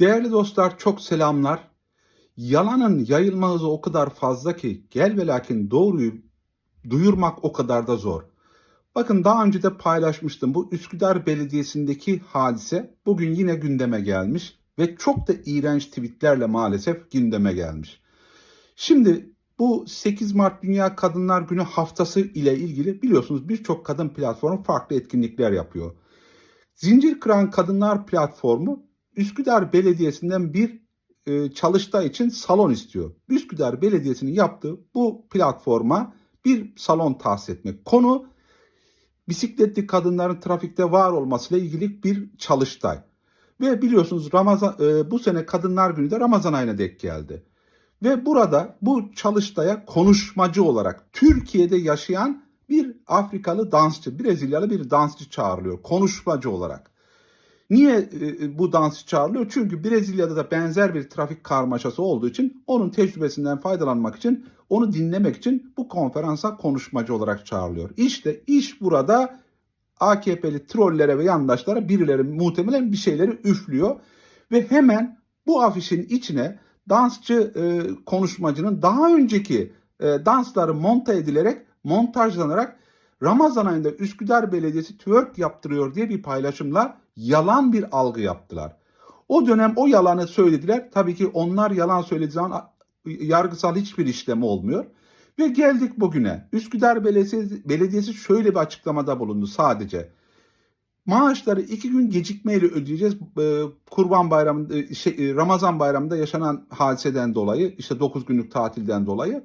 Değerli dostlar çok selamlar. Yalanın yayılma hızı o kadar fazla ki gel ve lakin doğruyu duyurmak o kadar da zor. Bakın daha önce de paylaşmıştım bu Üsküdar Belediyesi'ndeki hadise bugün yine gündeme gelmiş ve çok da iğrenç tweetlerle maalesef gündeme gelmiş. Şimdi bu 8 Mart Dünya Kadınlar Günü haftası ile ilgili biliyorsunuz birçok kadın platformu farklı etkinlikler yapıyor. Zincir Kıran Kadınlar Platformu Üsküdar Belediyesi'nden bir e, çalıştay için salon istiyor. Üsküdar Belediyesi'nin yaptığı bu platforma bir salon tahsis etmek. Konu bisikletli kadınların trafikte var olmasıyla ilgili bir çalıştay. Ve biliyorsunuz Ramazan e, bu sene Kadınlar Günü de Ramazan ayına denk geldi. Ve burada bu çalıştaya konuşmacı olarak Türkiye'de yaşayan bir Afrikalı dansçı, Brezilyalı bir dansçı çağrılıyor konuşmacı olarak. Niye e, bu dansçı çağrılıyor? Çünkü Brezilya'da da benzer bir trafik karmaşası olduğu için onun tecrübesinden faydalanmak için, onu dinlemek için bu konferansa konuşmacı olarak çağrılıyor. İşte iş burada AKP'li trollere ve yandaşlara birileri muhtemelen bir şeyleri üflüyor ve hemen bu afişin içine dansçı e, konuşmacının daha önceki e, dansları monta edilerek montajlanarak Ramazan ayında Üsküdar Belediyesi twerk yaptırıyor diye bir paylaşımla yalan bir algı yaptılar. O dönem o yalanı söylediler. Tabii ki onlar yalan söylediği zaman yargısal hiçbir işlem olmuyor. Ve geldik bugüne. Üsküdar Belediyesi, şöyle bir açıklamada bulundu sadece. Maaşları iki gün gecikmeyle ödeyeceğiz. Kurban Bayramı'nda, şey, Ramazan Bayramı'nda yaşanan hadiseden dolayı, işte 9 günlük tatilden dolayı.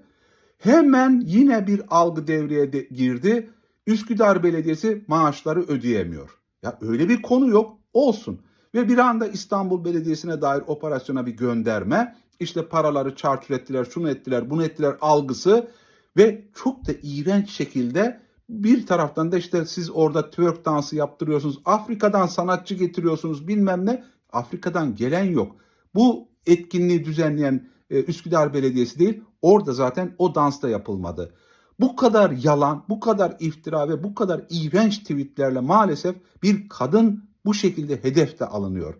Hemen yine bir algı devreye de girdi. Üsküdar Belediyesi maaşları ödeyemiyor. Ya öyle bir konu yok. Olsun. Ve bir anda İstanbul Belediyesi'ne dair operasyona bir gönderme. İşte paraları çarçur ettiler, şunu ettiler, bunu ettiler algısı ve çok da iğrenç şekilde bir taraftan da işte siz orada twerk dansı yaptırıyorsunuz. Afrika'dan sanatçı getiriyorsunuz bilmem ne. Afrika'dan gelen yok. Bu etkinliği düzenleyen e, Üsküdar Belediyesi değil. Orada zaten o dans da yapılmadı. Bu kadar yalan, bu kadar iftira ve bu kadar iğrenç tweetlerle maalesef bir kadın bu şekilde hedefte alınıyor.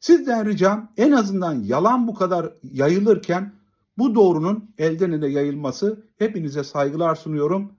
Sizden ricam en azından yalan bu kadar yayılırken bu doğrunun elden ele yayılması hepinize saygılar sunuyorum.